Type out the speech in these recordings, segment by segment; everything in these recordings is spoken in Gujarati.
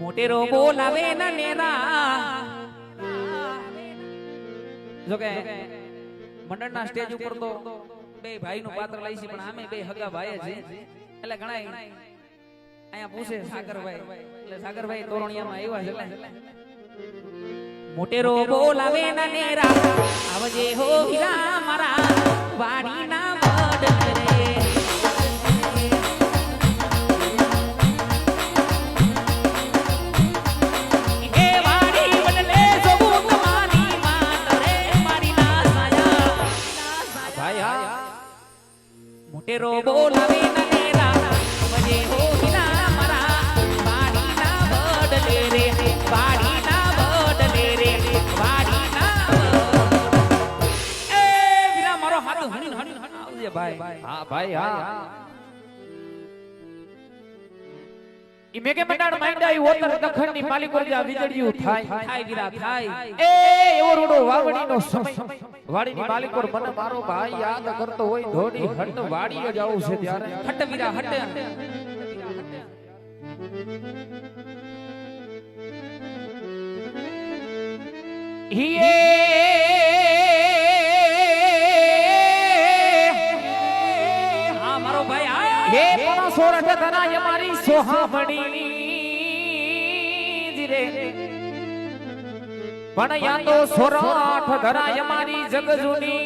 મોટેરો બોલાવે ના નેરા. જો કે મંડળના સ્ટેજ ઉપર તો બે ભાઈનું પાત્ર લઈ છે પણ આમે બે હગા ભાઈ છે. એટલે ઘણા અહીંયા પૂછે સાગરભાઈ. એટલે સાગરભાઈ તોરણિયામાં આવ્યા છે એટલે. મોટેરો બોલાવે ના નેરા. આવજે હો હીરા મારા. વડ મોટેરો બોલાવે ના નેરા મજે હો હીરા મારા, વાડીના વડ રે, વાડીના વડ રે, વાડીના વડ. એ વીરા, મારો હાથ હણી હણી આવજે ભાઈ હા ભાઈ, હા ઈ મેઘે મંડાણ માંડ્યા? ઈ ઓતર દખણની માલિકો જા વીજળિયું થાય. થાય વીરા થાય. એ એવો રોડો રૂડો વાવણીનો સમય. વાડીની માલિકો મને મારો ભાઈ યાદ કરતો હોય ધોડી હટ વાડીએ જાવું છે ત્યારે. હટ વીરા હટ હા સોરઠ ધનાય મારી સોહામણી જીરે. પણ યા તો સોરઠ ધરાય મારી જગજુની.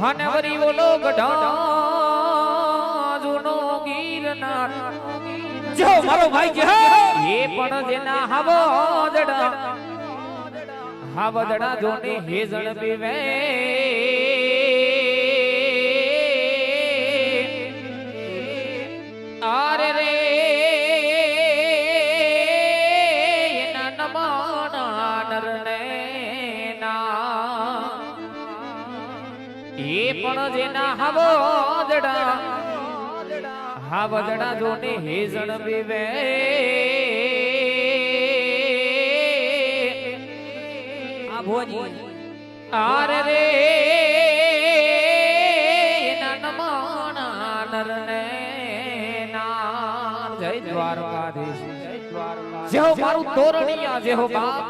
હને વરી ઓલો ગઢા જૂનો ગીરનાર. જો મારો ભાઈ કે એ પણ જેના હાવદડા. હાવદડા જોને હેજણ પીવે જેના હાવદડા હાવદડા જોને હેજણ પીવે આ ભોજી, આર રે દ્વારકાધીશ, જેહો મારું તોરણિયા જેહો બાપ.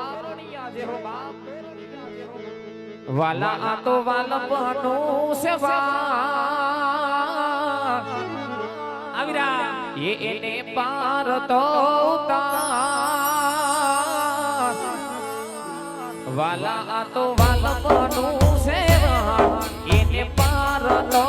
વાલા આ તો વાલપનું સેવા. આવીરા એ એને પાર તો ઉતાર. વાલા આ તો વાલપનું સેવા. એને પાર તો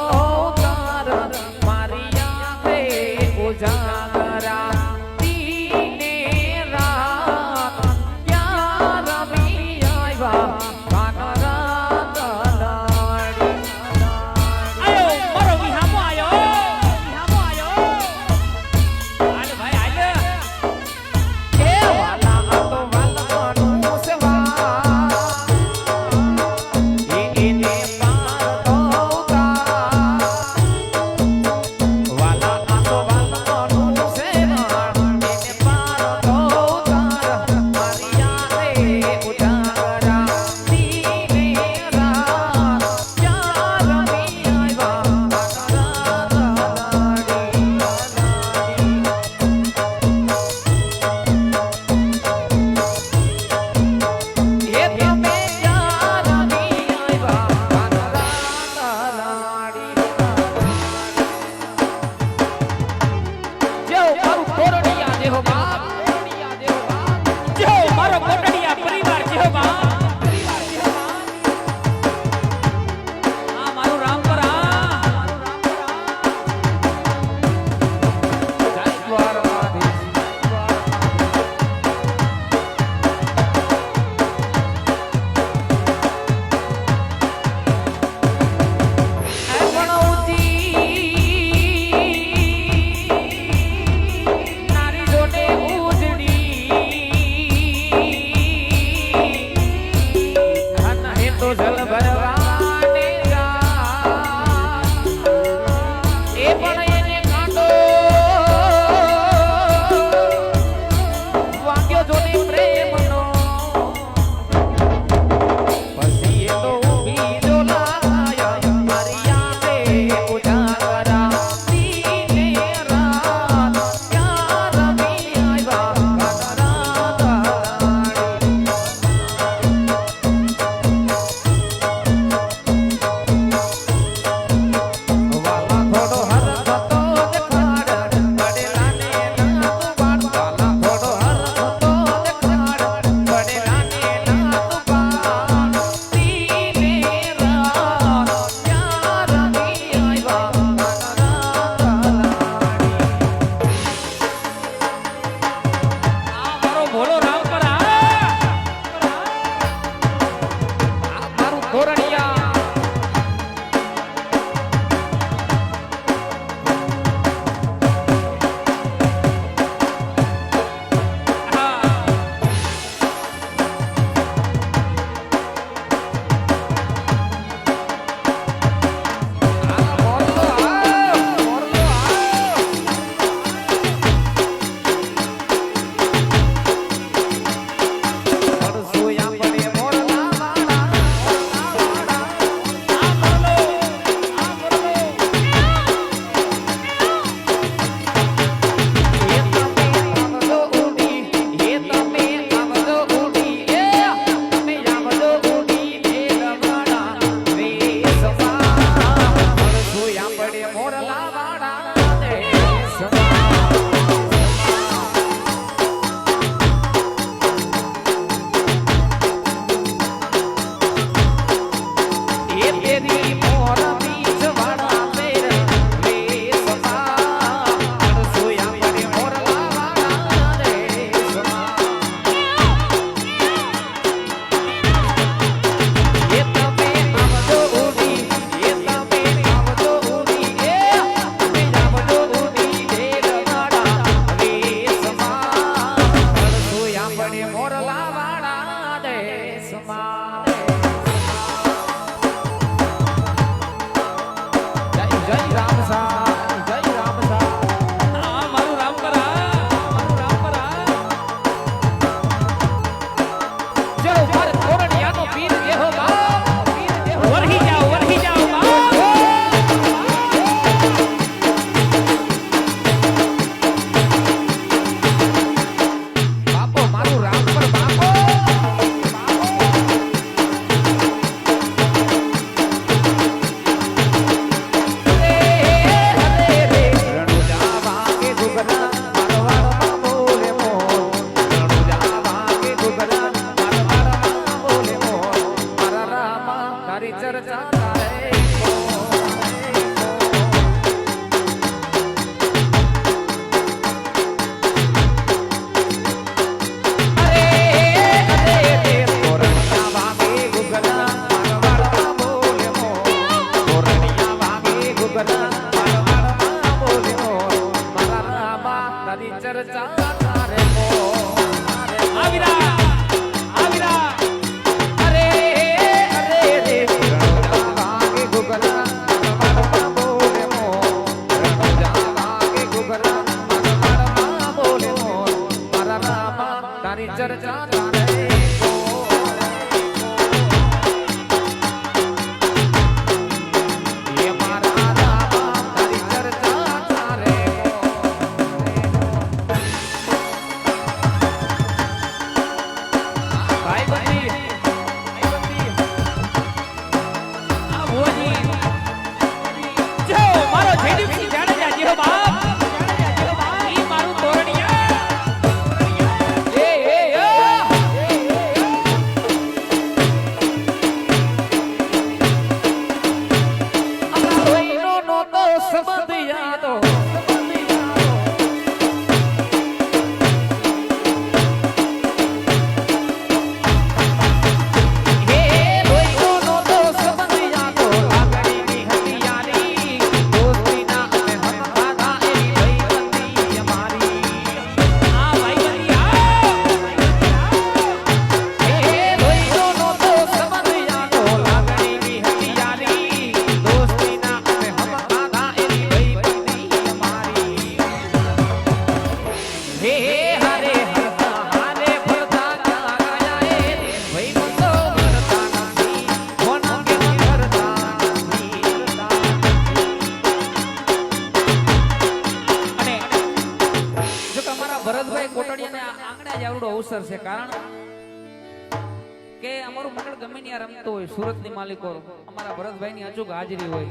માલિકો, અમારા ભરતભાઈની અચૂક હાજરી હોય.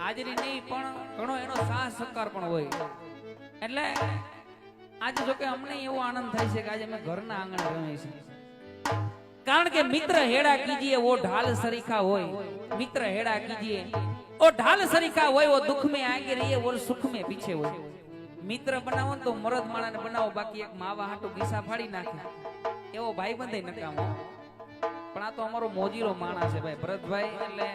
હાજરી નહીં, પણ ઘણો એનો સાહ સહકાર પણ હોય. એટલે આજે જો કે અમને એવો આનંદ થાય છે કે આજે અમે ઘરના આંગણે રમીએ છીએ. કારણ કે મિત્ર હેડા કીજીએ, ઓ ઢાલ સરીખા હોય. મિત્ર હેડા કીજીએ, ઓ ઢાલ સરીખા હોય, ઓ દુઃખ મે આગે રહીએ ઓર સુખ મે પીછે હોય. મિત્ર બનાવો તો મરદ માણાને બનાવો, બાકી એક માવા હાટુ ગીસા ફાડી નાખે. એવો ભાઈ બંધ નકામો. પણ આ તો અમારો મોજીરો માણસ છે ભાઈ. ભરતભાઈ એટલે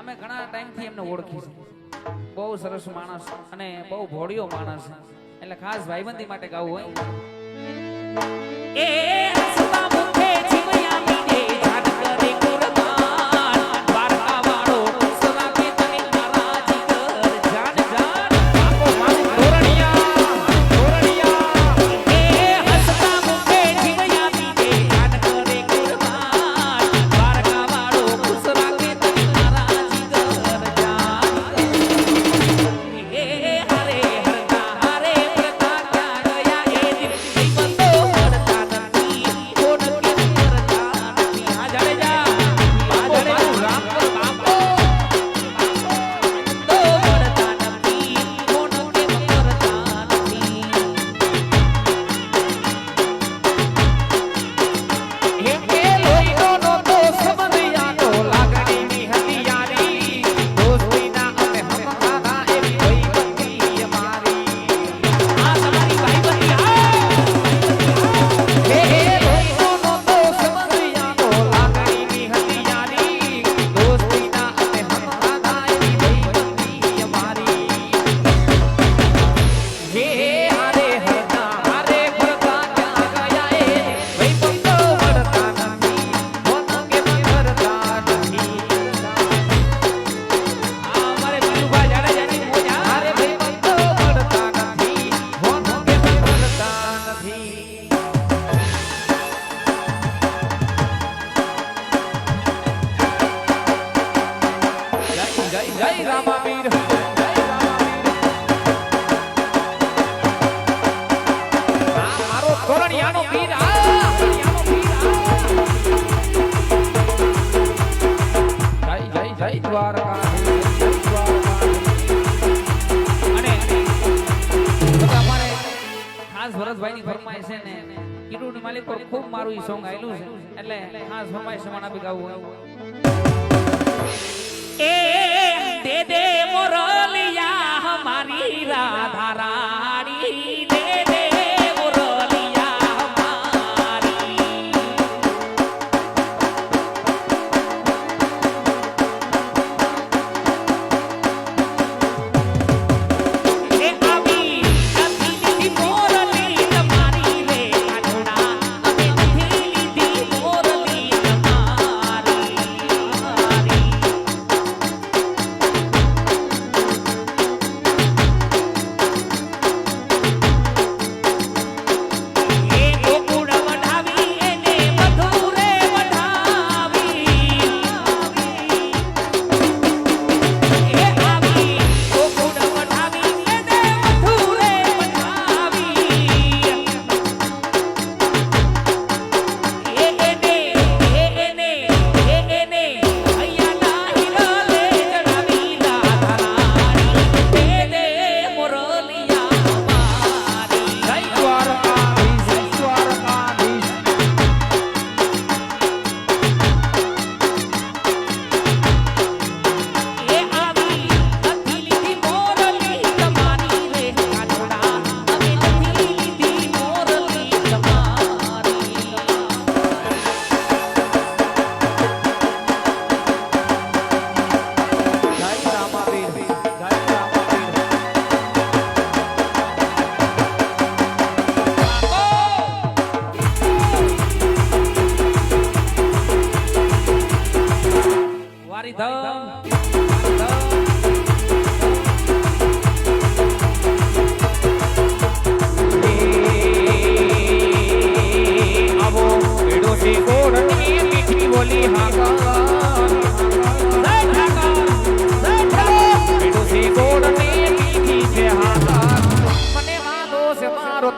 અમે ઘણા ટાઈમથી એમને ઓળખી છે. બહુ સરસ માણસ અને બહુ ભોળિયો માણસ એટલે ખાસ ભાઈબંધી માટે ગાવું હોય. માલિક પર ખૂબ મારું ઈ સોંગ આયલું છે. એટલે આ સમાય સમાના બી ગાવું હોય. એ, દે દે મોરલિયા.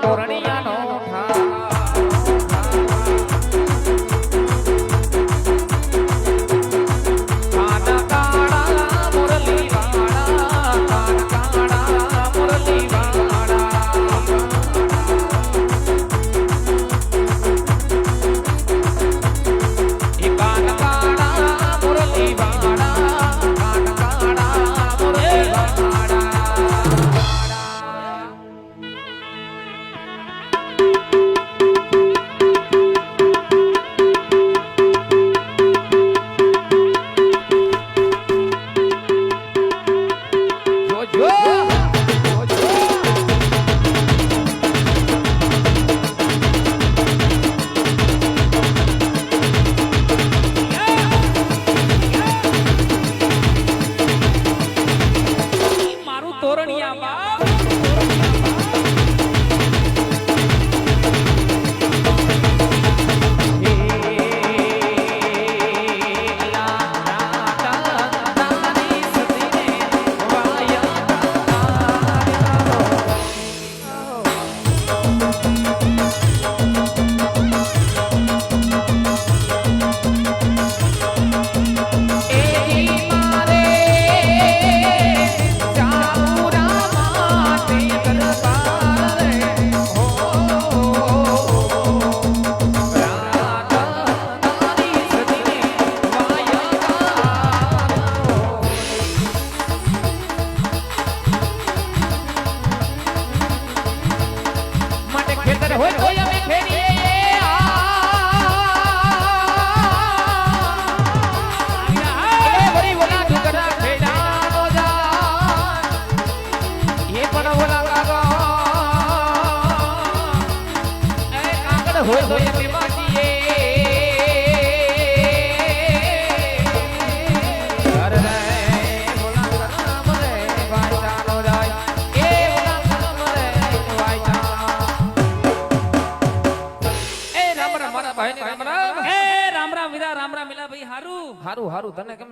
મારો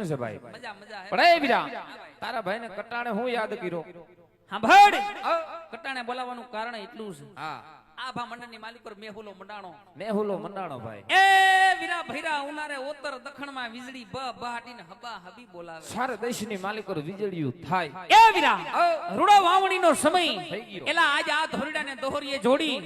કેમ છે ભાઈ. હે. પણ એ બીજા તારા ભાઈને કટાણે હું યાદ કર્યો? સાંભળ કટાણે બોલાવવાનું કારણ એટલું છે. હા. આ મંડળ મંડળની માલિક પર મેહુલો મંડાણો. મેહુલો મંડાણો ભાઈ. એ વીરા ભૈરા ઉનારે ઓતર દખણમાં વીજળી બ બહાટીને હબા હબી બોલાવે. સારા દેશની માલિકો વીજળીયું થાય. એ વીરા રૂડો વાવણીનો સમય. થઈ ગયો. એલા આજ આ ધોરડાને દોહરીએ જોડી.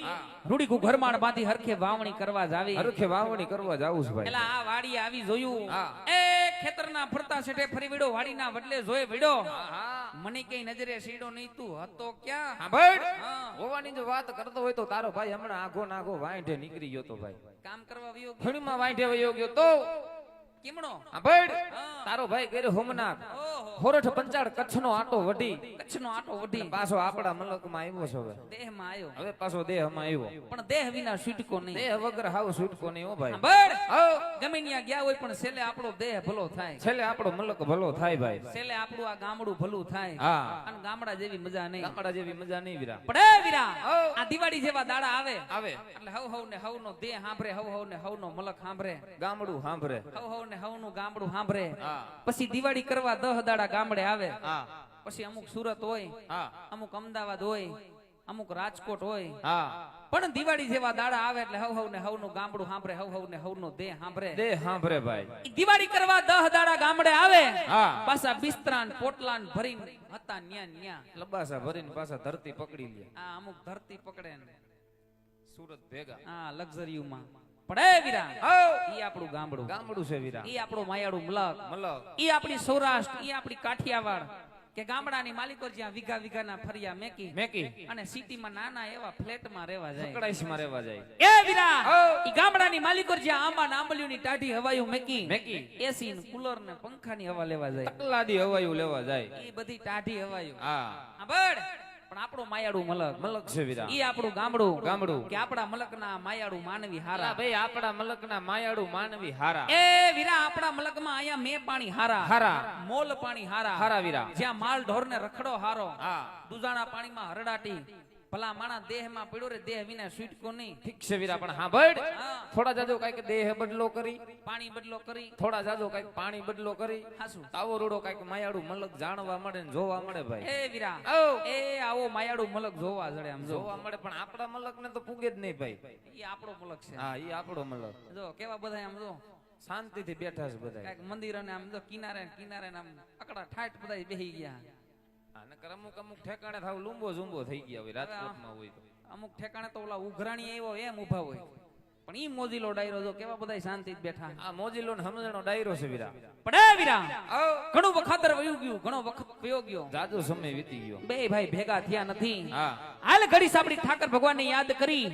રૂડી કુ ઘરમાણ બાંધી હરખે વાવણી કરવા જાવી હરખે વાવણી કરવા જાવું છે ભાઈ. એલા આ વાડી આવી જોયું. એ એ ખેતરના ફરતા સેઠે ફરી વાડી વાડીના વડલે જોય વીડો. હા મને કઈ નજરે સીડો નહીં તું હતો ક્યાં? સાંભળ. હોવાની જો વાત કરતો હોય તો તારો ભાઈ હમણાં આઘો નાઘો વાંઢે નીકળી ગયો તો ભાઈ. કામ કરવા વયો ઘણીમાં વાંઢે વયો ગયો તો. કેમણો. તારો ભાઈ કર્યો હોમનાથ. હોરઠ પંચાળ કચ્છનો આટો વઢી. કચ્છનો આટો વઢી. પાછો આપણા મલકમાં આવ્યો છે હવે. દેહમાં આવ્યો. હવે પાછો દેહમાં આવ્યો. પણ દેહ વિના છૂટકો નહીં. દેહ વગર હાવ છૂટકો નહીં હો ભાઈ. બળ આવ. ગમે ગયા હોય પણ છેલ્લે આપણો દેહ ભલો થાય. છેલ્લે આપણો મલક ભલો થાય ભાઈ. છેલ્લે આપણું આ ગામડું ભલું થાય. હા. અને ગામડા જેવી મજા નહીં. ગામડા જેવી મજા નહીં વીરા પડે વીરા આ દિવાળી જેવા દાડા આવે. આવે. એટલે હવ હવ ને હવ નો દેહ સાંભળે હવ હવ ને હવ નો મલક સાંભળે ગામડું સાંભળે હવ હવ ને હવનું ગામડું સાંભળે પછી દિવાળી કરવા દહ દાડા ગામડે આવે. પછી અમુક સુરત હોય અમુક અમદાવાદ હોય અમુક રાજકોટ હોય. પણ દિવાળી જેવા દાડા આવે એટલે હવ હવ ને હવનું ગામડું સાંભળે હવ હવ ને હવ નો દેહ સાંભળે દેહ સાંભળે ભાઈ. દિવાળી કરવા દહ દાડા ગામડે આવે. પાછા બિસ્તરાન પોટલાન ભરીને હતા ન્યા ન્યા. લબાસા ભરીને પાછા ધરતી પકડી લે આ અમુક ધરતી પકડે ને સુરત ભેગા. હા લક્ઝરીયુમાં પડે વીરા આવ. ઈ આપણું ગામડું. ગામડું છે વિરાન. ઈ આપણું માયાળું મલક. મલક. ઈ આપણી સૌરાષ્ટ્ર ઈ આપણી કાઠિયાવાડ. કે ગામડાની માલિકો જ્યાં વીઘા વીઘાના ફરિયા મેકી મેકી. અને સિટીમાં નાના એવા ફ્લેટમાં રહેવા જાય. કડાઈશમાં રહેવા જાય. એ વિરા ઈ ગામડાની માલિકો જ્યાં આંબા નાંબલીઓની ટાઢી હવાયું મેકી મેકી. એસી ને કુલર ને પંખાની હવા લેવા જાય. તકલાદી હવાયું લેવા જાય. ઈ બધી ટાઢી હવાયું. હા. સાંભળ પણ આપણું માયાળું મલક. મલક છે વીરા ઈ આપણું ગામડું. ગામડું. કે આપણા મલકના માયાળું માનવી હારા. ભાઈ આપણા મલકના માયાળું માનવી હારા. એ વીરા આપણા મલકમાં અહીંયા મે પાણી હારા. હારા. મોલ પાણી હારા. હારા વીરા. જ્યાં માલ ઢોરને રખડો હારો. હા. દુજાણા પાણીમાં હરડાટી. ભલા માણા દેહમાં પડ્યો રે દેહ વિના છૂટકો નહીં. ઠીક છે વીરા પણ હા થોડા જાજો કંઈક દેહ બદલો કરી. પાણી બદલો કરી. થોડા જાજો કંઈક પાણી બદલો કરી. હાસુ. તાવો રૂડો કંઈક માયાડું મલક જાણવા મળે ને જોવા મળે ભાઈ. એ વીરા. એ આવો માયાડું મલક જોવા જડે આમ જોવા મળે પણ આપણા મલક ને તો પૂગે જ નહીં ભાઈ. ઈ આપણો મલક છે. હા ઈ આપણો મલક. જો કેવા બધા આમ જો? શાંતિથી બેઠા છે બધા મંદિર અને આમ જો કિનારે કિનારે ને આમ અકડા ઠાઠ બધા બેહી ગયા. અને અમુક અમુક ઠેકાણે થાવ લુંબો ઝુંબો થઈ ગયા હોય રાજકોટમાં હોય તો. અમુક ઠેકાણે તો ઓલા ઉઘરાણી આવ્યો એમ ઊભા હોય. પણ ઈ મોજીલો ડાયરો જો કેવા બધા શાંતિ બેઠા. આ મોજીલો ને સમજણો ડાયરો છે વીરા. પડે વીરા ઘણું વખાતર વયું ગયું ઘણો વખત વયો ગયો. જાજો સમય વીતી ગયો. બે ભાઈ ભેગા થયા નથી. હાલ ઘડી સાંભળી ઠાકર ભગવાનને યાદ કરી.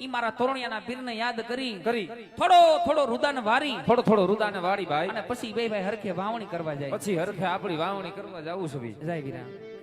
ઈ મારા તોરણિયાના પીરને યાદ કરી કરી. થોડો થોડો રુદાન વારી. થોડો થોડો રુદાન વાળી ભાઈ. અને પછી બે ભાઈ હરખે વાવણી કરવા જાય. પછી હરખે આપણી વાવણી કરવા જાવું છે ભાઈ. જાય વીરા.